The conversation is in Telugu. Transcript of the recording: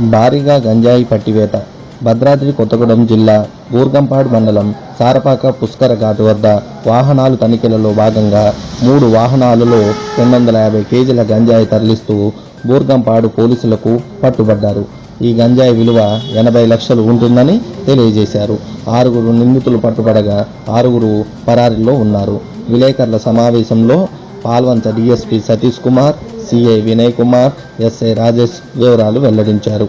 భారీగా గంజాయి పట్టివేత. భద్రాద్రి కొత్తగూడెం జిల్లా బూర్గంపాడు మండలం సారపాక పుష్కర ఘాటు వద్ద వాహనాలు తనిఖీలలో భాగంగా మూడు వాహనాలలో రెండు వందల యాభై కేజీల గంజాయి తరలిస్తూ బూర్గంపాడు పోలీసులకు పట్టుబడ్డారు. ఈ గంజాయి విలువ ఎనభై లక్షలు ఉంటుందని తెలియజేశారు. ఆరుగురు నిందితులు పట్టుబడగా ఆరుగురు పరారీలో ఉన్నారు. విలేకరుల సమావేశంలో Palvancha DSP Satish Kumar CI Vinay Kumar SI Rajesh వివరాలు వెల్లడించారు.